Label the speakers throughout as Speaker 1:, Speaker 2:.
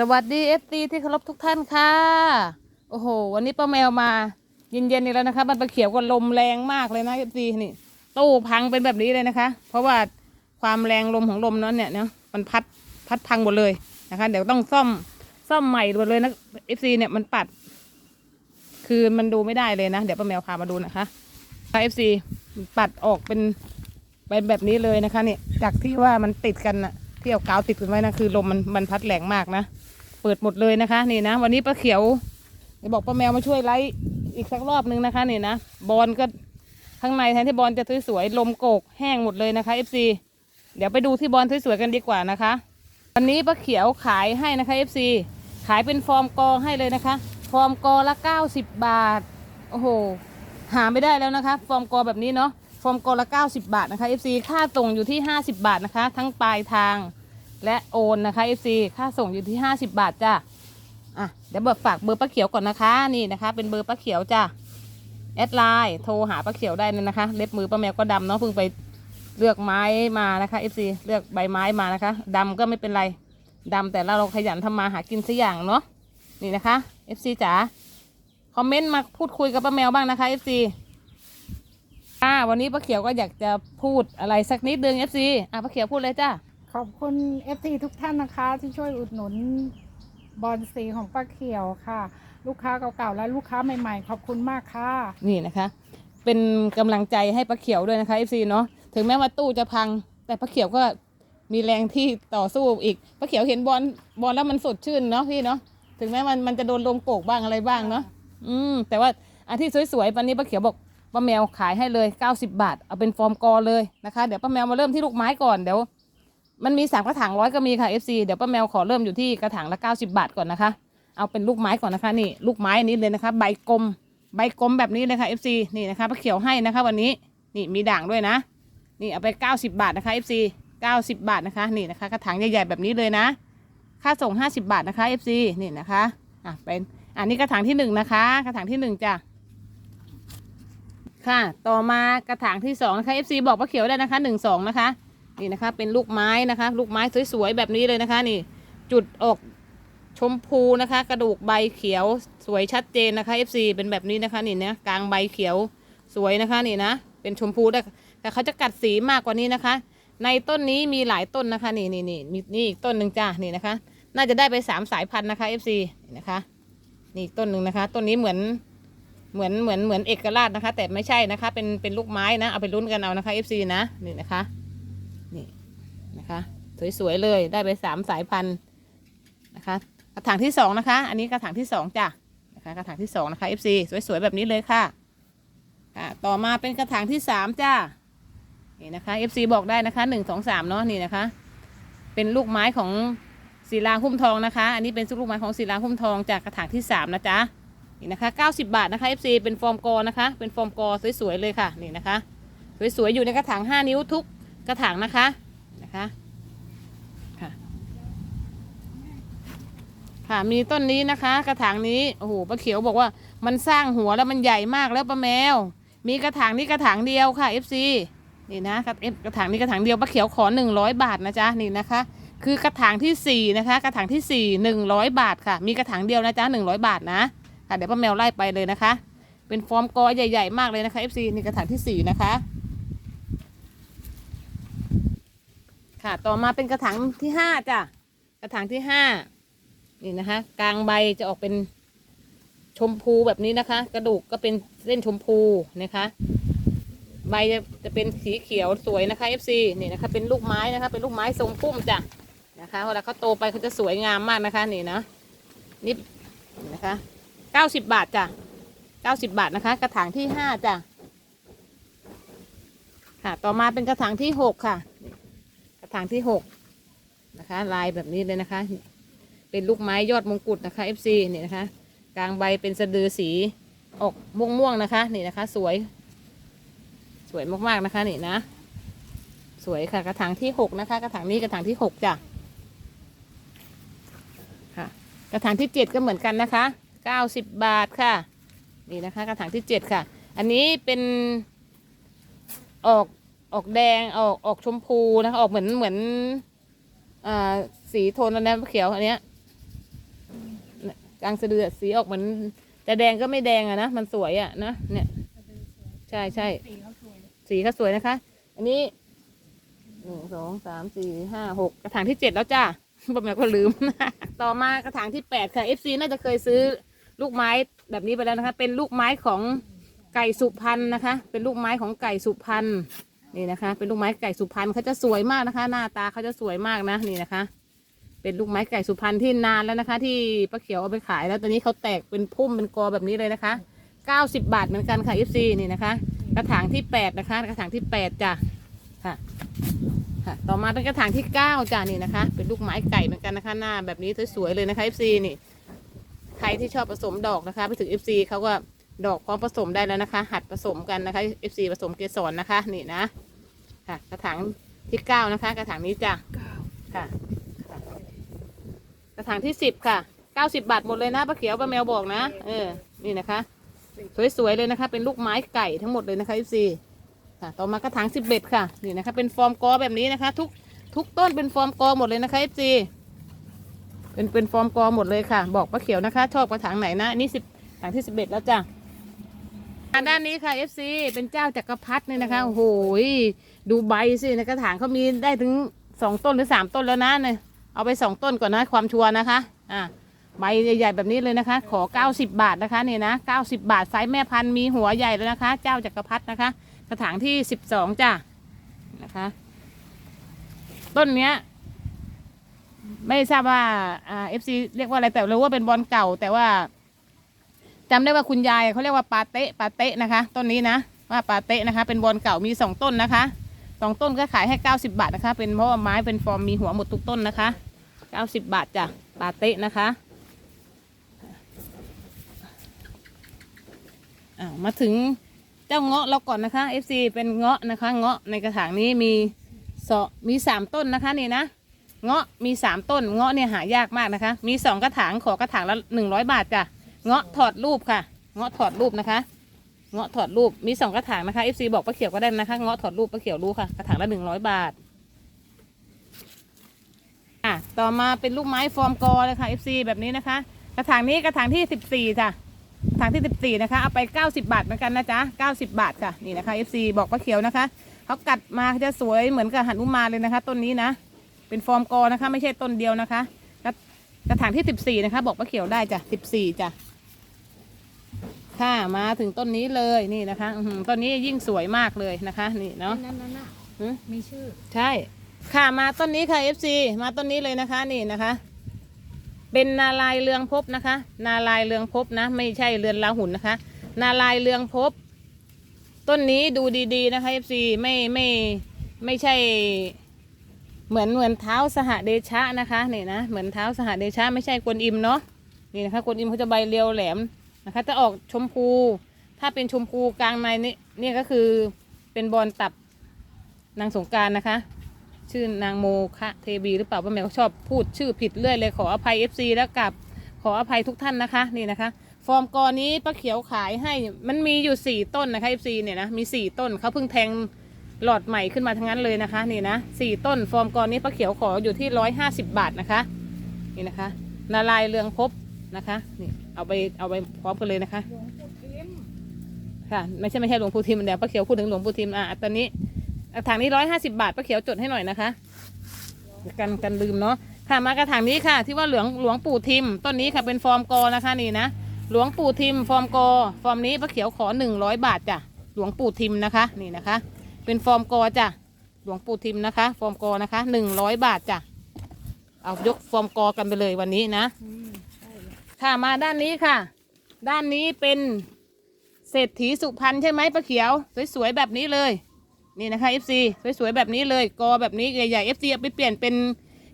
Speaker 1: สวัสดีเอฟซีที่เคารพทุกท่านค่ะ โอ้โห วันนี้ป้าแมวมาเย็นๆนี่แล้วนะคะมันไปเขียวกับลมแรงมากเลยนะเอฟซีนี่ตู้พังเป็นแบบนี้เลยนะคะ เพราะว่าความแรงลมของลมนั้นเนี่ยเนาะมันพัดพัดพังหมดเลยนะคะ เดี๋ยวต้องซ่อมซ่อมใหม่หมดเลยนะเอฟซีเนี่ยมันปัด คือมันดูไม่ได้เลยนะ เดี๋ยวป้าแมวพามาดูนะคะเอฟซีปัดออกเป็นเป็นแบบนี้เลยนะคะเนี่ยจากที่ว่ามันติดกันน่ะที่เอากาวติดกันไว้นะคือลมมันมันพัดแรงมากนะ เปิดหมดเลยนะคะ นี่นะ วันนี้ป้าเขียวเดี๋ยวบอกป้าแมวมาช่วยไล่อีกสักรอบนึงนะคะนี่นะบอลก็ข้างในแทนที่บอลจะสวยๆลมโกกแห้งหมดเลยนะคะ FC เดี๋ยวไปดูที่บอลสวยๆกันดีกว่านะคะ วันนี้ป้าเขียวขายให้นะคะ FC ขายเป็นฟอร์มกอให้เลยนะคะ ฟอร์มกอละ 90 บาท โอ้โห หาไม่ได้แล้วนะคะ ฟอร์มกอแบบนี้เนาะ ฟอร์มกอละ 90 บาทนะคะ FC ค่าส่งอยู่ที่ 50 บาทนะคะ ทั้งปลายทาง และโอนนะคะ FC ค่าส่งอยู่ที่ 50 บาทจ้ะอะเดี๋ยวเบิกฝากเบอร์ป้าเขียวก่อนนะคะนี่นะคะ เป็นเบอร์ป้าเขียวจ้ะแอดไลน์โทรหาป้าเขียวได้เลยนะคะ เล็บมือป้าแมวก็ดำเนาะเพิ่งไปเลือกไม้มานะคะ FC เลือกใบไม้มานะคะดำก็ไม่เป็นไรดำแต่เราขยันทำมาหากินสักอย่างเนาะนี่นะคะ FC จ๋าคอมเมนต์มาพูดคุยกับป้าแมวบ้างนะคะ FC อ่าวันนี้ป้าเขียวก็อยากจะพูดอะไรสักนิดนึง FC อะป้าเขียวพูดเลยจ้า
Speaker 2: อบคุณเอฟซีทุกท่านนะคะ ที่ช่วยอุดหนุนบอลสีของป้าเขียวค่ะ ลูกค้าเก่าๆและลูกค้าใหม่ๆ ขอบคุณมากค่ะ
Speaker 1: นี่นะคะ เป็นกำลังใจให้ป้าเขียวด้วยนะคะ FC เนาะถึงแม้ว่าตู้จะพัง แต่ป้าเขียวก็มีแรงที่ต่อสู้อีกป้าเขียวเห็นบอลบอลแล้วมันสดชื่นเนาะพี่เนาะถึงแม้มันมันจะโดนลมโกกบ้างอะไรบ้างเนาะอืมแต่ว่าอันที่สวยๆปันนี้ป้าเขียวบอกป้าแมวขายให้เลย 90 บาท เอาเป็นฟอร์มกอเลยนะคะ เดี๋ยวป้าแมวมาเริ่มที่ลูกไม้ก่อนเดี๋ยว มันมีสามกระถางร้อยก็มีค่ะ FC เดี๋ยวป้าแมวขอเริ่มอยู่ที่กระถางละ90 บาทก่อนนะคะ เอาเป็นลูกไม้ก่อนนะคะนี่ลูกไม้อันนี้เลยนะคะ ใบกลม ใบกลมแบบนี้เลยค่ะ FC นี่นะคะป้าเขียวให้นะคะ วันนี้นี่มีด่างด้วยนะ นี่เอาไป 90 บาทนะคะ FC 90 บาทนะคะนี่นะคะ กระถางใหญ่ๆแบบนี้เลยนะ ค่าส่ง 50 บาทนะคะ FC นี่นะคะอะเป็นอันนี้กระถางที่หนึ่งนะคะ กระถางที่หนึ่งจ้ะค่ะ ต่อมากระถางที่สองนะคะ FC บอกป้าเขียวได้นะคะหนึ่งสองนะคะ นี่นะคะ เป็นลูกไม้นะคะ ลูกไม้สวยๆแบบนี้เลยนะคะนี่ จุดออกชมพูนะคะ กระดูกใบเขียวสวยชัดเจนนะคะ FC เป็นแบบนี้นะคะนี่นะกลางใบเขียวสวยนะคะนี่นะเป็นชมพูได้แต่เขาจะกัดสีมากกว่านี้นะคะ ในต้นนี้มีหลายต้นนะคะ นี่นี่นี่มีนี่อีกต้นหนึ่งจ้านี่นะคะ น่าจะได้ไปสามสายพันธุ์นะคะ FC นี่นะคะนี่อีกต้นหนึ่งนะคะ ต้นนี้เหมือนเหมือนเหมือนเหมือนเอกราชนะคะ แต่ไม่ใช่นะคะ เป็นเป็นลูกไม้นะเอาไปลุ้นกันเอานะคะ FC นะนี่นะคะ นะคะ สวยๆเลยได้ไปสามสายพันธุ์นะคะ กระถางที่สองนะคะ อันนี้กระถางที่สองจ้ะนะคะกระถางที่สองนะคะ FC สวยๆแบบนี้เลยค่ะค่ะ ต่อมาเป็นกระถางที่สามจ้านี่นะคะ FC บอกได้นะคะหนึ่งสองสามเนาะนี่นะคะ เป็นลูกไม้ของศิลาหุ้มทองนะคะ อันนี้เป็นลูกไม้ของศิลาหุ้มทองจากกระถางที่สามนะจ๊ะนี่นะคะเก้าสิบาทนะคะ FC เป็นฟอร์มกอนะคะ เป็นฟอร์มกอสวยๆเลยค่ะนี่นะคะสวยๆอยู่ในกระถางห้านิ้วทุกกระถางนะคะ นะคะค่ะค่ะมีต้นนี้นะคะ กระถางนี้โอ้โหป้าเขียวบอกว่ามันสร้างหัวแล้วมันใหญ่มากแล้วป้าแมว มีกระถางนี้กระถางเดียวค่ะ FC นี่นะครับ F กระถางนี้กระถางเดียวป้าเขียวขอหนึ่งร้อยบาทนะจ๊ะนี่นะคะ คือกระถางที่สี่นะคะ กระถางที่สี่หนึ่งร้อยบาทค่ะ มีกระถางเดียวนะจ๊ะหนึ่งร้อยบาทนะค่ะเดี๋ยวป้าแมวไล่ไปเลยนะคะ เป็นฟอร์มกอใหญ่ ๆ มากเลยนะคะ FC นี่กระถางที่สี่นะคะ ค่ะ ต่อมาเป็นกระถางที่ห้าจ้ะ กระถางที่ห้านี่นะคะ กลางใบจะออกเป็นชมพูแบบนี้นะคะ กระดูกก็เป็นเส้นชมพูนะคะ ใบจะจะเป็นสีเขียวสวยนะคะ FC นี่นะคะ เป็นลูกไม้นะคะ เป็นลูกไม้ทรงพุ่มจ้ะนะคะเวลาเขาโตไปเขาจะสวยงามมากนะคะนี่นะนี่นี่นะคะเก้าสิบบาทจ้ะเก้าสิบบาทนะคะ กระถางที่ห้าจ้ะค่ะ ต่อมาเป็นกระถางที่หกค่ะ ระถางที่หกนะคะ ลายแบบนี้เลยนะคะ เป็นลูกไม้ยอดมงกุฎนะคะ FC นี่นะคะ กลางใบเป็นสะดือสีออกม่วงๆนะคะ นี่นะคะ สวย สวยมากๆนะคะนี่นะ สวยค่ะกระถางที่หกนะคะ กระถางนี้กระถางที่หกจ้ะค่ะ กระถางที่เจ็ดก็เหมือนกันนะคะเก้าสิบบาทค่ะ นี่นะคะ กระถางที่เจ็ดค่ะ อันนี้เป็นออก ออกแดงออกออกชมพูนะคะออกเหมือนเหมือนอ่าสีโทนอะไรนะเขียวอันเนี้ยกลางสะดือสีออกเหมือนแต่แดงก็ไม่แดงอะนะมันสวยอะนะเนี่ย ใช่ใช่
Speaker 2: สีเขาสวย
Speaker 1: สีก็สวยนะคะ อันนี้หนึ่งสองสามสี่ห้าหกกระถางที่เจ็ดแล้วจ้าผมก็ลืม ต่อมากระถางที่แปดค่ะ FC น่าจะเคยซื้อลูกไม้แบบนี้ไปแล้วนะคะ เป็นลูกไม้ของไก่สุพรรณนะคะ เป็นลูกไม้ของไก่สุพรรณ นี่นะคะ เป็นลูกไม้ไก่สุพรรณเขาจะสวยมากนะคะ หน้าตาเขาจะสวยมากนะนี่นะคะ เป็นลูกไม้ไก่สุพรรณที่นานแล้วนะคะ ที่ป้าเขียวเอาไปขายแล้วตอนนี้เขาแตกเป็นพุ่มเป็นกอแบบนี้เลยนะคะ90บาทเหมือนกันค่ะ FC นี่นะคะ กระถางที่8นะคะ กระถางที่8จ้ะค่ะค่ะ ต่อมาเป็นกระถางที่9จ้ะนี่นะคะ เป็นลูกไม้ไก่เหมือนกันนะคะ หน้าแบบนี้สวยๆเลยนะคะ FC นี่ใครที่ชอบผสมดอกนะคะ ไปถึง FC เขาก็ดอกพร้อมผสมได้แล้วนะคะ หัดผสมกันนะคะ FC ผสมเกสรนะคะ นี่นะ ค่ะ กระถางที่9นะคะ กระถางนี้จ้ะ
Speaker 2: เก้า
Speaker 1: ค่ะ กระถางที่10ค่ะ90บาทหมดเลยนะป้าเขียวป้าแมวบอกนะ เออ นี่นะคะ สวยๆเลยนะคะ เป็นลูกไม้ไก่ทั้งหมดเลยนะคะ FC ค่ะ ต่อมากระถางสิบเบ็ดค่ะ นี่นะคะ เป็นฟอร์มกอแบบนี้นะคะ ทุกทุกต้นเป็นฟอร์มกอหมดเลยนะคะ FC เป็นเป็นฟอร์มกอหมดเลยค่ะ บอกป้าเขียวนะคะ ชอบกระถางไหนนะอันนี่สิบถางที่สิบเอ็ดแล้วจ้ะ อ่าด้านนี้ค่ะ FC เป็นเจ้าจักรพรรดิเนี่ยนะคะโอ้โหยดูใบสิในกระถางเขามีได้ถึงสองต้นหรือสามต้นแล้วนะเนี่ยเอาไปสองต้นก่อนนะความชัวร์นะคะอ่าใบใหญ่ๆแบบนี้เลยนะคะ ขอ 90 บาทนะคะเนี่ยนะ90 บาทไซส์แม่พันธุ์มีหัวใหญ่แล้วนะคะ เจ้าจักรพรรดินะคะ กระถางที่ 12จ้ะนะคะ ต้นเนี้ย ไม่ทราบว่าอ่าเอฟซีเรียกว่าอะไรแต่รู้ว่าเป็นบอลเก่าแต่ว่า จำได้ว่าคุณยายเขาเรียกว่าปาเต้ปาเต้นะคะ ต้นนี้นะว่าปาเต้นะคะ เป็นบอลเก่ามีสองต้นนะคะสองต้นก็ขายให้90บาทนะคะ เป็นเพราะว่าไม้เป็นฟอร์มมีหัวหมดทุกต้นนะคะ90บาทจ้ะปาเต้นะคะอ่ามาถึงเจ้าเงาะเราก่อนนะคะ FC เป็นเงาะนะคะ เงาะในกระถางนี้มีสอมีสามต้นนะคะนี่นะเงาะมีสามต้นเงาะเนี่ยหายากมากนะคะ มีสองกระถางขอกระถางละหนึ่งร้อยบาทจ้ะ เงาะถอดรูปค่ะ เงาะถอดรูปนะคะ เงาะถอดรูปมีสองกระถางนะคะ FC บอกป้าเขียวก็ได้นะคะ เงาะถอดรูปป้าเขียวรู้ค่ะ กระถางละหนึ่งร้อยบาท อะ ต่อมาเป็นลูกไม้ฟอร์มกอเลยค่ะ FC แบบนี้นะคะ กระถางนี้กระถางที่สิบสี่จ้ะถังที่สิบสี่นะคะ เอาไปเก้าสิบาทเหมือนกันนะจ๊ะเก้าสิบาทค่ะ นี่นะคะ FC บอกป้าเขียวนะคะ เขากัดมาจะสวยเหมือนกับหันุมานเลยนะคะ ต้นนี้นะ เป็นฟอร์มกอนะคะ ไม่ใช่ต้นเดียวนะคะ กระกระถางที่สิบสี่นะคะ บอกป้าเขียวได้จ้ะสิบสี่จ้ะ ค่ะมาถึงต้นนี้เลยนี่นะคะอือหือต้นนี้ยิ่งสวยมากเลยนะคะ นี่เนาะ
Speaker 2: นั่นนั่นน่ะ
Speaker 1: หือ
Speaker 2: มีชื่อ
Speaker 1: ใช่ ค่ะมาต้นนี้ค่ะ FC มาต้นนี้เลยนะคะนี่นะคะ เป็นนาลายเรืองภพนะคะ นาลายเรืองภพนะ ไม่ใช่เรือนลาหุนนะคะ นาลายเรืองภพต้นนี้ดูดีๆนะคะ FC ไม่ไม่ไม่ใช่ เหมือนเหมือนเท้าสหเดชะนะคะนี่นะเหมือนเท้าสหเดชะไม่ใช่กวนอิมเนาะนี่นะคะกวนอิมเขาจะใบเรียวแหลม นะคะจะออกชมพู ถ้าเป็นชมพูกลางในนี่นี่ก็คือเป็นบอลตับนางสงการนะคะ ชื่อนางโมคะเทวีหรือเปล่าป้าแมวชอบพูดชื่อผิดเรื่อยเลยขออภัย FC แล้วกับขออภัยทุกท่านนะคะนี่นะคะ ฟอร์มกอนี้ป้าเขียวขายให้มันมีอยู่สี่ต้นนะคะ FC เนี่ยนะมีสี่ต้นเขาเพิ่งแทงหลอดใหม่ขึ้นมาทั้งนั้นเลยนะคะนี่นะสี่ต้นฟอร์มกอนี้ป้าเขียวขออยู่ที่ร้อยห้าสิบบาทนะคะ นี่นะคะนาลายเรืองภพบนะคะนี่ เอาไปเอาไปพร้อมกันเลยนะคะ
Speaker 2: หลวงปู่ทิม
Speaker 1: ค่ะ ไม่ใช่ไม่ใช่หลวงปู่ทิมเดี๋ยวป้าเขียวพูดถึงหลวงปู่ทิมอะตอนนี้กระถางนี้ร้อยห้าสิบาทป้าเขียวจดให้หน่อยนะคะ กันกันลืมเนาะค่ะมากระถางนี้ค่ะ ที่ว่าหลืองหลวงปู่ทิมต้นนี้ค่ะเป็นฟอร์มกอนะคะนี่นะหลวงปู่ทิมฟอร์มกอฟอร์มนี้ป้าเขียวขอหนึ่งร้อยบาทจ้ะหลวงปู่ทิมนะคะ นี่นะคะ เป็นฟอร์มกอจ้ะหลวงปู่ทิมนะคะ ฟอร์มกอนะคะหนึ่งร้อยบาทจ้ะเอายกฟอร์มกอกันไปเลยวันนี้นะ
Speaker 2: อืม
Speaker 1: ค่ะมาด้านนี้ค่ะ ด้านนี้เป็นเศรษฐีสุพรรณใช่ไหมป้าเขียว สวยๆแบบนี้เลย นี่นะคะ FC สวยๆแบบนี้เลย กอแบบนี้ใหญ่ๆ FC เอาไปเปลี่ยนเป็น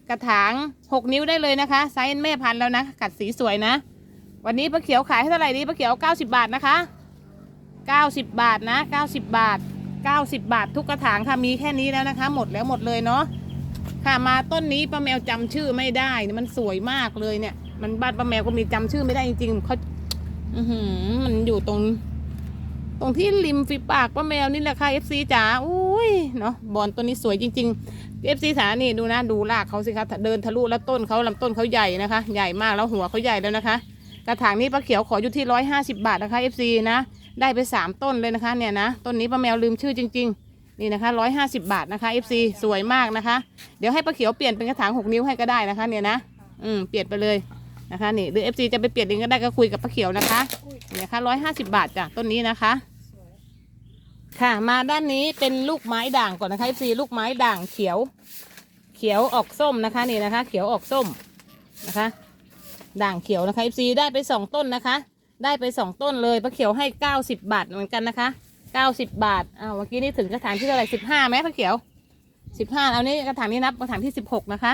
Speaker 1: กระถาง 6 นิ้วได้เลยนะคะไซส์แม่พันธุ์แล้วนะกัดสีสวยนะ วันนี้ป้าเขียวขายให้เท่าไหร่ดีป้าเขียว 90 บาทนะคะ 90 บาทนะ 90 บาท 90 บาททุกกระถางค่ะมีแค่นี้แล้วนะคะ หมดแล้วหมดเลยเนาะค่ะมาต้นนี้ป้าแมวจำชื่อไม่ได้มันสวยมากเลยเนี่ย มันบ้านป้าแมวก็มีจำชื่อไม่ได้จริงๆเขาอือหือ มันอยู่ตรง ตรงที่ริมฝีปากป้าแมวนี่แหละค่ะ FC จ๋าอุ้ยเนาะบอลตัวนี้สวยจริงๆ FC จ๋านี่ดูนะดูรากเขาสิคะเดินทะลุแล้วต้นเขาลำต้นเขาใหญ่นะคะ ใหญ่มากแล้วหัวเขาใหญ่แล้วนะคะ กระถางนี้ป้าเขียวขออยู่ที่ร้อยห้าสิบาทนะคะ FC นะได้ไปสามต้นเลยนะคะ เนี่ยนะต้นนี้ป้าแมวลืมชื่อจริง ๆนี่นะคะร้อยห้าสิบาทนะคะ FC สวยมากนะคะ เดี๋ยวให้ป้าเขียวเปลี่ยนเป็นกระถางหกนิ้วให้ก็ได้นะคะ เนี่ยนะ อืม เปลี่ยนไปเลย นะคะนี่หรือ FC จะไปเปลี่ยนเองก็ได้ก็คุยกับป้าเขียวนะคะนี่นะคะร้อยห้าสิบาทจ้ะต้นนี้นะคะ ค่ะ มาด้านนี้เป็นลูกไม้ด่างก่อนนะคะ FC ลูกไม้ด่างเขียว เขียวออกส้มนะคะนี่นะคะ เขียวออกส้มนะคะ ด่างเขียวนะคะ FC ได้ไปสองต้นนะคะ ได้ไปสองต้นเลยป้าเขียวให้เก้าสิบบาทเหมือนกันนะคะเก้าสิบบาทอ้าวเมื่อกี้นี่ถึงกระถางที่เท่าไหร่สิบห้าไหมป้าเขียวสิบห้าเอานี้กระถางนี้นับกระถางที่สิบหกนะคะ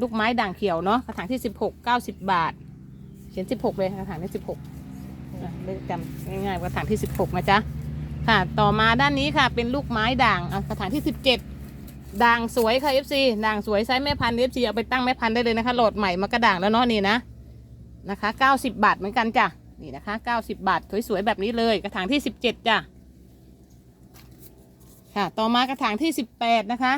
Speaker 1: ลูกไม้ด่างเขียวเนาะกระถางที่สิบหกเก้าสิบบาท เขียนสิบหกเลยกระถางที่สิบหกเลขจำง่ายๆกระถางที่สิบหกนะจ๊ะค่ะ ต่อมาด้านนี้ค่ะเป็นลูกไม้ด่างอะกระถางที่สิบเจ็ดด่างสวยค่ะ FC ด่างสวยไซส์แม่พันธุ์ FC เอาไปตั้งแม่พันธุ์ได้เลยนะคะโหลดใหม่มากระด่างแล้วเนาะนี่นะนะคะเก้าสิบบาทเหมือนกันจ้ะนี่นะคะเก้าสิบบาทสวยๆแบบนี้เลยกระถางที่สิบเจ็ดจ้ะค่ะต่อมากระถางที่สิบแปดนะคะ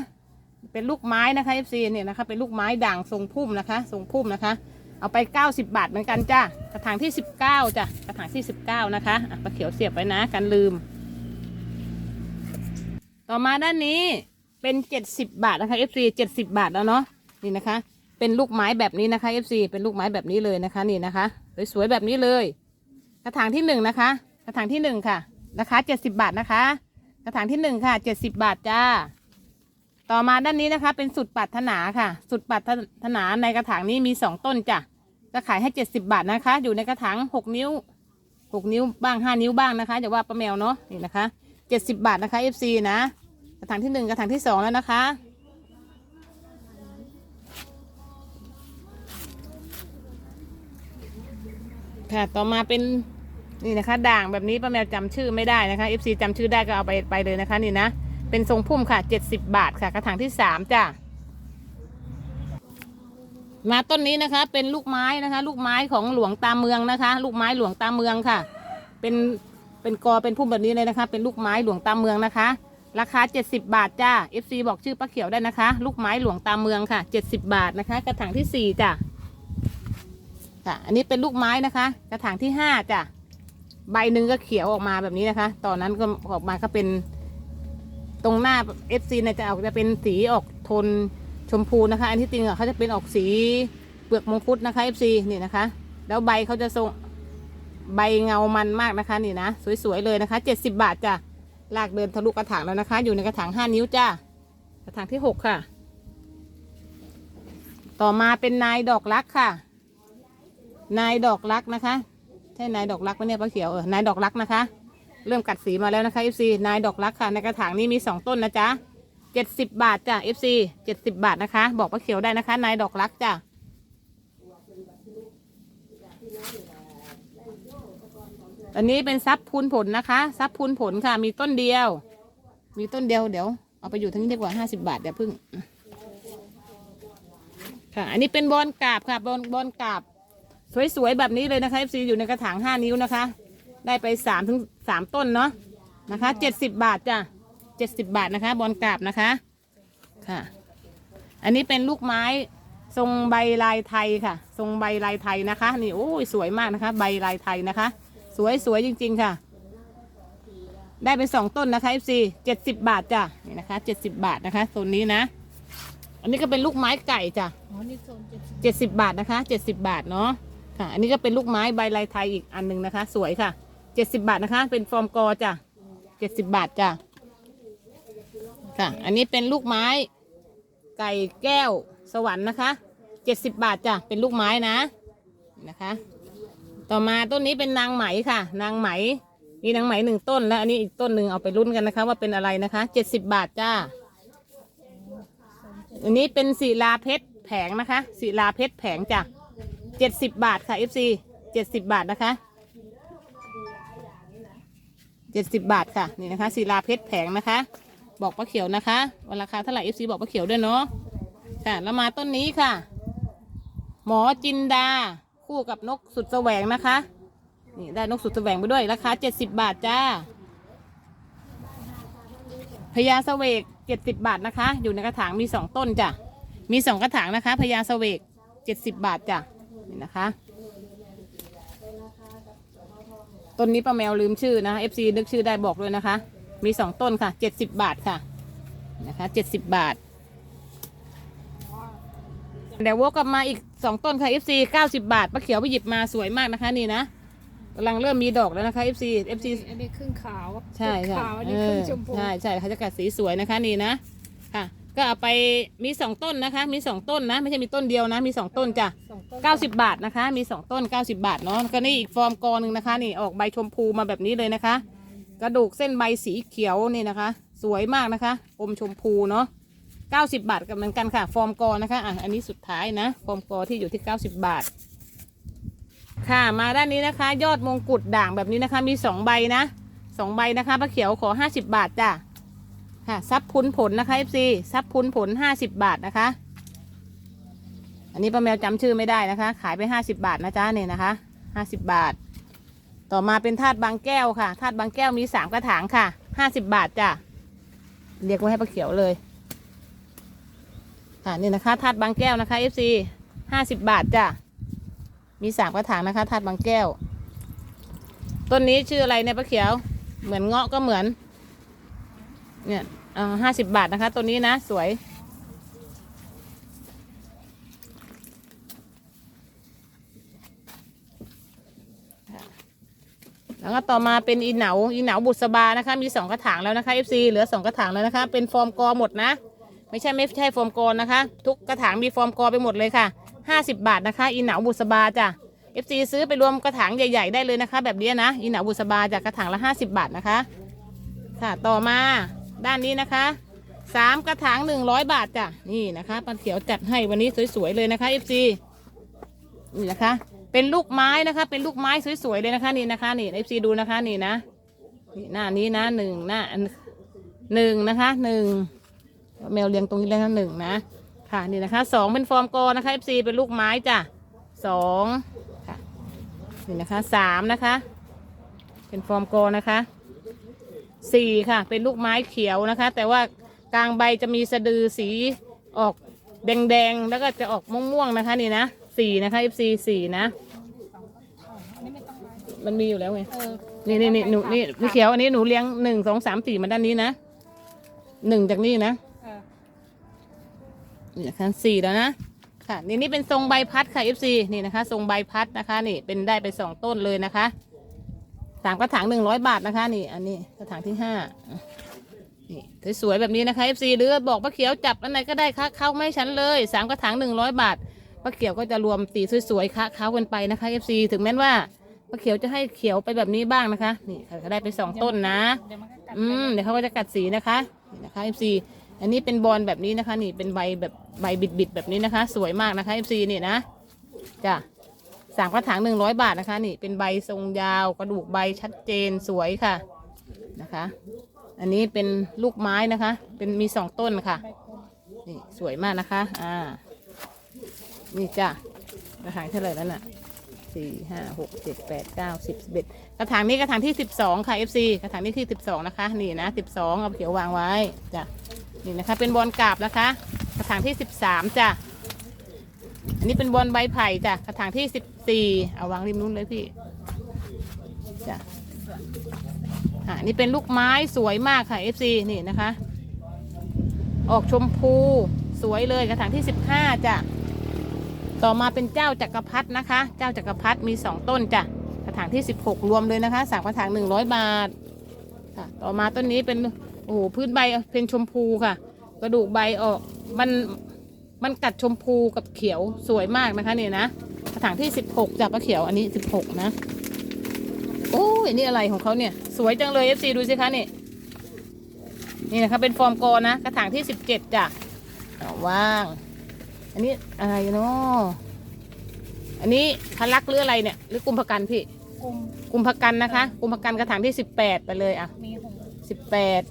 Speaker 1: เป็นลูกไม้นะคะ FC เนี่ยนะคะ เป็นลูกไม้ด่างทรงพุ่มนะคะ ทรงพุ่มนะคะ เอาไปเก้าสิบบาทเหมือนกันจ้ะกระถางที่สิบเก้าจ้ะกระถางที่สิบเก้านะคะอะปลาเขียวเสียบไว้นะกันลืม ต่อมาด้านนี้เป็นเจ็ดสิบบาทนะคะ FC เจ็ดสิบบาทแล้วเนาะนี่นะคะ เป็นลูกไม้แบบนี้นะคะ FC เป็นลูกไม้แบบนี้เลยนะคะนี่นะคะสวยๆแบบนี้เลย กระถางที่หนึ่งนะคะ กระถางที่หนึ่งค่ะราคาเจ็ดสิบาทนะคะ กระถางที่หนึ่งค่ะเจ็ดสิบาทจ้า ต่อมาด้านนี้นะคะ เป็นสุดปรารถนาค่ะ สุดปรารถนาในกระถางนี้มีสองต้นจ้ะจะขายให้เจ็ดสิบาทนะคะ อยู่ในกระถางหกนิ้วหกนิ้วบ้างห้านิ้วบ้างนะคะอย่าว่าป้าแมวเนาะนี่นะคะเจ็ดสิบาทนะคะ FC นะกระถางที่หนึ่งกระถางที่สองแล้วนะคะ ค่ะต่อมาเป็นนี่นะคะ ด่างแบบนี้ป้าแมวจำชื่อไม่ได้นะคะ FC จำชื่อได้ก็เอาไปไปเลยนะคะนี่นะ เป็นทรงพุ่มค่ะ70บบาทค่ะ กระถางที่3จ้ะมาต้นนี้นะคะ เป็นลูกไม้นะคะ ลูกไม้ของหลวงตาเมืองนะคะ ลูกไม้หลวงตาเมืองค่ะ เป็นเป็นกอเป็นพุ่มแบบนี้เลยนะคะ เป็นลูกไม้หลวงตาเมืองนะคะ ราคา 70 บาทจ้า FC บอกชื่อป้าเขียวได้นะคะ ลูกไม้หลวงตาเมืองค่ะ 70 บาทนะคะ กระถางที่4จ้ะค่ะ อันนี้เป็นลูกไม้นะคะ กระถางที่ห้าจ้ะใบหนึ่งก็เขียวออกมาแบบนี้นะคะ ตอนนั้นก็ออกมาก็เป็น ตรงหน้า FC เนี่ยจะออกจะเป็นสีออกโทนชมพูนะคะ อันที่จริงอะเขาจะเป็นออกสีเปลือกมงคุดนะคะ FC นี่นะคะ แล้วใบเขาจะทรงใบเงามันมากนะคะนี่นะสวยๆเลยนะคะ 70 บาทจ้ะลากเดินทะลุกระถางแล้วนะคะ อยู่ในกระถางห้านิ้วจ้ะกระถางที่หกค่ะ ต่อมาเป็นนายดอกรักค่ะ นายดอกรักนะคะ ใช่นายดอกรักปะเนี่ยป้าเขียวเออนายดอกรักนะคะ เริ่มกัดสีมาแล้วนะคะ FC นายดอกรักค่ะ ในกระถางนี้มีสองต้นนะจ๊ะเจ็ดสิบบาทจ้ะ FC เจ็ดสิบบาทนะคะ บอกป้าเขียวได้นะคะ นายดอกรักจ้ะอันนี้เป็นซับพูนผลนะคะ ซับพูนผลค่ะ มีต้นเดียว มีต้นเดียวเดี๋ยวเอาไปอยู่ทั้งนี้ดีกว่าห้าสิบาทเดี๋ยวพึ่ง ค่ะ อันนี้เป็นบอลกาบค่ะบอลบอลกาบ สวยๆแบบนี้เลยนะคะ FC อยู่ในกระถางห้านิ้วนะคะ ได้ไปสามถึงสามต้นเนาะนะคะเจ็ดสิบบาทจ้ะเจ็ดสิบบาทนะคะ บอลกราบนะคะค่ะ อันนี้เป็นลูกไม้ทรงใบลายไทยค่ะ ทรงใบลายไทยนะคะ นี่โอ้ยสวยมากนะคะ ใบลายไทยนะคะ สวยสวยจริง ๆ ค่ะ ได้ไปสองต้นนะคะ FC เจ็ดสิบบาทจ้ะนี่นะคะเจ็ดสิบบาทนะคะโซนนี้นะ อันนี้ก็เป็นลูกไม้ไก่จ้ะ
Speaker 2: เจ็ดสิบ
Speaker 1: เจ็ดสิบบาทนะคะเจ็ดสิบบาทเนาะค่ะ อันนี้ก็เป็นลูกไม้ใบลายไทยอีกอันหนึ่งนะคะ สวยค่ะ เจ็ดสิบบาทนะคะ เป็นฟอร์มกอจ้ะเจ็ดสิบบาทจ้ะค่ะ อันนี้เป็นลูกไม้ ไก่แก้วสวรรค์นะคะเจ็ดสิบบาทจ้ะเป็นลูกไม้นะนะคะ ต่อมาต้นนี้เป็นนางไหมค่ะ นางไหมมีนางไหมหนึ่งต้นแล้วอันนี้อีกต้นหนึ่งเอาไปรุ่นกันนะคะ ว่าเป็นอะไรนะคะเจ็ดสิบบาทจ้าอันนี้เป็นศิลาเพชรแผงนะคะศิลาเพชรแผงจ้ะเจ็ดสิบบาทค่ะ FC เจ็ดสิบบาทนะคะ เจ็ดสิบบาทค่ะ นี่นะคะศิลาเพชรแผงนะคะ บอกป้าเขียวนะคะวันราคาเท่าไหร่ FC บอกป้าเขียวด้วยเนาะค่ะแล้วมาต้นนี้ค่ะ หมอจินดา คู่กับนกสุดแสวงนะคะ นี่ได้นกสุดแสวงไปด้วยราคาเจ็ดสิบบาทจ้าพญาเสวกเจ็ดสิบบาทนะคะ อยู่ในกระถางมีสองต้นจ้ะ มีสองกระถางนะคะพญาเสวกเจ็ดสิบบาทจ้ะนี่นะคะ ต้นนี้ป้าแมวลืมชื่อนะ FC นึกชื่อได้บอกเลยนะคะ มีสองต้นค่ะเจ็ดสิบบาทค่ะนะคะเจ็ดสิบบาทเดี๋ยววกกลับมาอีกสองต้นค่ะ FC เก้าสิบาทป้าเขียวไปหยิบมาสวยมากนะคะนี่นะกำลังเริ่มมีดอกแล้วนะคะ FC FC
Speaker 2: อันนี้ครึ่งขาว
Speaker 1: ใช่ใช่
Speaker 2: ขาวอัน
Speaker 1: เอ
Speaker 2: นี้ครึ่
Speaker 1: อง
Speaker 2: ชมพู
Speaker 1: ใช่ใช่เขาจะกัดสีสวยนะคะนี่นะค่ะ ก็เอาไปมีสองต้นนะคะ มีสองต้นนะ ไม่ใช่มีต้นเดียวนะ มีสองต้นจ้ะ
Speaker 2: สองต้น
Speaker 1: เก้าสิบบาทนะคะ มีสองต้นเก้าสิบาทเนาะก็นี่อีกฟอร์มกอหนึ่งนะคะ นี่ออกใบชมพูมาแบบนี้เลยนะคะ กระดูกเส้นใบสีเขียวนี่นะคะ สวยมากนะคะ อมชมพูเนาะเก้าสิบาทกับเหมือนกันค่ะ ฟอร์มกอนะคะอะอันนี้สุดท้ายนะฟอร์มกอที่อยู่ที่เก้าสิบบาท ค่ะมาด้านนี้นะคะ ยอดมงกุฎด่างแบบนี้นะคะ มีสองใบนะสองใบนะคะป้าเขียวขอห้าสิบบาทจ้ะ ค่ะซับพุนผลนะคะ FC ซับพุนผลห้าสิบบาทนะคะ อันนี้ป้าแมวจำชื่อไม่ได้นะคะ ขายไปห้าสิบาทนะจ๊ะเนี่ยนะคะห้าสิบาท ต่อมาเป็นธาตุบางแก้วค่ะธาตุบางแก้วมีสามกระถางค่ะห้าสิบาทจ้ะเรียกไว้ให้ป้าเขียวเลย ค่ะนี่นะคะธาตุบางแก้วนะคะ FC ห้าสิบบาทจ้ะมีสามกระถางนะคะธาตุบางแก้ว ต้นนี้ชื่ออะไรเนี่ยป้าเขียว เหมือนเงาะก็เหมือน เนี่ยห้าสิบบาทนะคะต้นนี้นะ สวย แล้วก็ต่อมาเป็นอีเหนาอีเหนาบุษบานะคะ มีสองกระถางแล้วนะคะ FC เหลือสองกระถางแล้วนะคะ เป็นฟอร์มกอหมดนะ ไม่ใช่ไม่ใช่ฟอร์มกอนะคะ ทุกกระถางมีฟอร์มกอไปหมดเลยค่ะห้าสิบาทนะคะ อีเหนาบุษบาจ้ะ FC ซื้อไปรวมกระถางใหญ่ ๆ ได้เลยนะคะ แบบนี้นะอีเหนาบุษบาจากกระถางละห้าสิบาทนะคะ ค่ะ ต่อมา ด้านนี้นะคะสามกระถางหนึ่งร้อยบาทจ้ะนี่นะคะปันเขียวจัดให้วันนี้สวยๆเลยนะคะ FC นี่นะคะ เป็นลูกไม้นะคะ เป็นลูกไม้สวยๆเลยนะคะนี่นะคะนี่เอฟซีดูนะคะนี่นะนี่หน้านี้นะหนึ่งหน้าหนึ่งนะคะหนึ่งแมวเรียงตรงนี้เลยนะหนึ่งนะค่ะนี่นะคะสองเป็นฟอร์มกอนะคะเอฟซีเป็นลูกไม้จ้ะสองค่ะนี่นะคะสามนะคะ เป็นฟอร์มกอนะคะ สี่ค่ะ เป็นลูกไม้เขียวนะคะ แต่ว่ากลางใบจะมีสะดือสีออกแดงๆ แล้วก็จะออกม่วงๆนะคะนี่นะสี่นะคะ FC สี่นะ
Speaker 2: อันนี้ไม่ต้องไว้
Speaker 1: มันมีอยู่แล้วไง นี่นี่นี่หนูนี่พี่เขียวอันนี้หนูเลี้ยงหนึ่งสองสามสี่มาด้านนี้นะหนึ่งจากนี่นะนี่นะคะสี่แล้วนะค่ะนี่นี่เป็นทรงใบพัดค่ะ FC นี่นะคะ ทรงใบพัดนะคะ นี่เป็นได้ไปสองต้นเลยนะคะ สามกระถางหนึ่งร้อยบาทนะคะ นี่ อันนี้กระถางที่ห้านี่สวยๆแบบนี้นะคะ FC หรือบอกป้าเขียวจับอันไหนก็ได้ค่ะเข้าไม่ฉันเลยสามกระถางหนึ่งร้อยบาทป้าเขียวก็จะรวมตีสวยๆค่ะเข้ากันไปนะคะ FC ถึงแม้ว่าป้าเขียวจะให้เขียวไปแบบนี้บ้างนะคะ นี่ก็ได้ไปสองต้นนะอืมเดี๋ยวเขาก็จะกัดสีนะคะนี่นะคะ FC อันนี้เป็นบอลแบบนี้นะคะ นี่เป็นใบแบบใบบิดๆแบบนี้นะคะ สวยมากนะคะ FC นี่นะจ้ะ สามกระถางหนึ่งร้อยบาทนะคะ นี่เป็นใบทรงยาวกระดูกใบชัดเจนสวยค่ะนะคะ อันนี้เป็นลูกไม้นะคะ เป็นมีสองต้นค่ะนี่สวยมากนะคะ อ่า นี่จ้ะกระถางเท่าไหร่แล้วน่ะสี่ห้าหกเจ็ดแปดเก้าสิบสิบเอ็ดกระถางนี้กระถางที่สิบสองค่ะ FC กระถางนี้ที่สิบสองนะคะ นี่นะสิบสองเอาเขียววางไว้จ้ะนี่นะคะ เป็นบอลกราบนะคะ กระถางที่สิบสามจ้ะ อันนี้เป็นบอลใบไผ่จ้ะกระถางที่สิบสี่เอาวางริมนู้นเลยพี่จ้ะอ่านี่เป็นลูกไม้สวยมากค่ะ FC นี่นะคะ ออกชมพูสวยเลยกระถางที่สิบห้าจ้ะต่อมาเป็นเจ้าจักรพรรดินะคะ เจ้าจักรพรรดิมีสองต้นจ้ะกระถางที่สิบหกรวมเลยนะคะสามกระถางหนึ่งร้อยบาทค่ะต่อมาต้นนี้เป็นโอ้โหพื้นใบเป็นชมพูค่ะ กระดูกใบออกมัน มันกัดชมพูกับเขียวสวยมากนะคะเนี่ยนะกระถางที่สิบหกจ้ะป้าเขียวอันนี้สิบหกนะโอ้ยนี่อะไรของเขาเนี่ย สวยจังเลยเอฟซีดูสิคะนี่นี่นะคะเป็นฟอร์มโกอนะกระถางที่สิบเจ็ดจ้ะเอาว่าง อันนี้อะไรเนาะอันนี้พลักหรืออะไรเนี่ย หรือกุมภกันพี่
Speaker 2: กลม
Speaker 1: กุมภกันนะคะ กุมภกันกระถางที่สิบแปดไปเลยอะ
Speaker 2: มีหง
Speaker 1: สิบแปด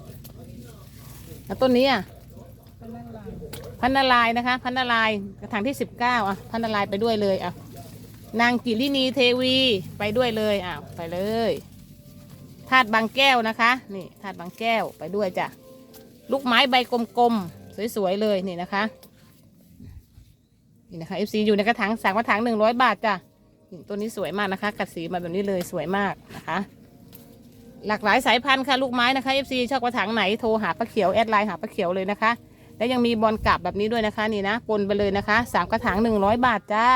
Speaker 1: แล้วต้นนี้อะ
Speaker 2: เป็นนั่นลาย
Speaker 1: พันนาลายนะคะ พันนาลายกระถางที่สิบเก้าอะพันนาลายไปด้วยเลยอะนางกิรินีเทวีไปด้วยเลยอะไปเลยธาตุบางแก้วนะคะ นี่ธาตุบางแก้วไปด้วยจ้ะลูกไม้ใบกลมๆสวยๆเลยนี่นะคะนี่นะคะ FC อยู่ในกระถางสามกระถางหนึ่งร้อยบาทจ้ะตัวนี้สวยมากนะคะ กัดสีมาแบบนี้เลยสวยมากนะคะ หลากหลายสายพันธุ์ค่ะลูกไม้นะคะ FC ชอบกระถางไหนโทรหาป้าเขียวแอดไลน์หาป้าเขียวเลยนะคะ และยังมีบอลกลับแบบนี้ด้วยนะคะนี่นะปนไปเลยนะคะสามกระถางหนึ่งร้อยบาทจ้า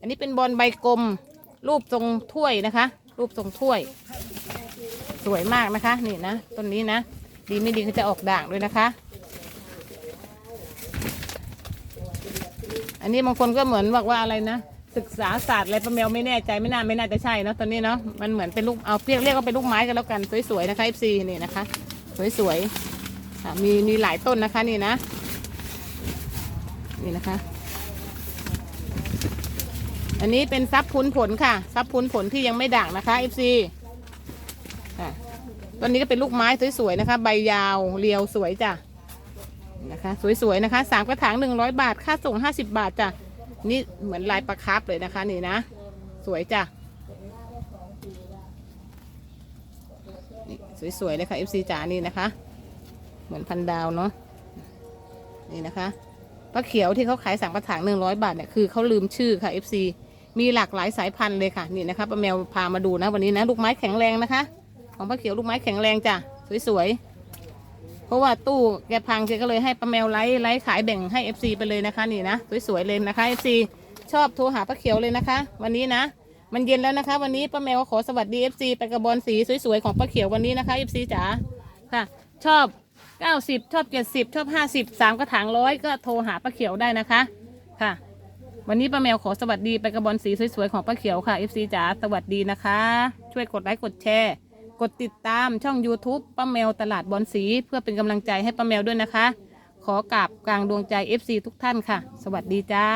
Speaker 1: อันนี้เป็นบอลใบกลม รูปทรงถ้วยนะคะ รูปทรงถ้วย สวยมากนะคะนี่นะต้นนี้นะ ดีไม่ดีก็จะออกด่างด้วยนะคะ อันนี้บางคนก็เหมือนบอกว่าอะไรนะศึกษาศาสตร์อะไรป้าแมวไม่แน่ใจไม่น่าไม่น่าจะใช่เนะตอนนี้เนาะมันเหมือนเป็นลูกเอาเรียกเรียกว่าเป็นลูกไม้กันแล้วกันสวยๆนะคะ FC นี่นะคะ สวยๆ มีมีหลายต้นนะคะนี่นะ นี่นะคะ อันนี้เป็นซับพุนผลค่ะ ซับพุนผลที่ยังไม่ด่างนะคะ FC อะต้นนี้ก็เป็นลูกไม้สวยๆนะคะ ใบยาวเรียวสวยจ้ะนะคะสวยๆนะคะสามกระถางหนึ่งร้อยบาท ค่าส่งห้าสิบบาทจ้ะนี่เหมือนลายประคับเลยนะคะนี่นะ สวยจ้ะสวยๆเลยค่ะ FC จ๋านี่นะคะ เหมือนพันดาวเนาะนี่นะคะปลาเขียวที่เขาขายสามกระถางหนึ่งร้อยบาทเนี่ยคือเขาลืมชื่อค่ะ FC มีหลากหลายสายพันธุ์เลยค่ะนี่นะคะป้าแมวพามาดูนะวันนี้นะลูกไม้แข็งแรงนะคะ ของป้าเขียวลูกไม้แข็งแรงจ้ะสวยๆเพราะว่าตู้แกพังแกก็เลยให้ป้าแมวไลฟ์ไลฟ์ขายแบ่งให้ FC ไปเลยนะคะนี่นะสวยๆเลยนะคะ FC ชอบโทรหาป้าเขียวเลยนะคะ วันนี้นะมันเย็นแล้วนะคะ วันนี้ป้าแมวขอสวัสดี FC ไปกระบอลสีสวยๆของป้าเขียววันนี้นะคะ FC จ๋าค่ะ ชอบ 90ชอบ70ชอบ50 3กระถางร้อยก็โทรหาป้าเขียวได้นะคะค่ะ วันนี้ป้าแมวขอสวัสดีไปกระบอลสีสวยๆของป้าเขียวค่ะ FC จ๋าสวัสดีนะคะ ช่วยกดไลค์กดแชร์ กดติดตามช่อง YouTube ป้าแมวตลาดบอลสีเพื่อเป็นกำลังใจให้ป้าแมวด้วยนะคะ ขอกราบกลางดวงใจ FC ทุกท่านค่ะ สวัสดีจ้า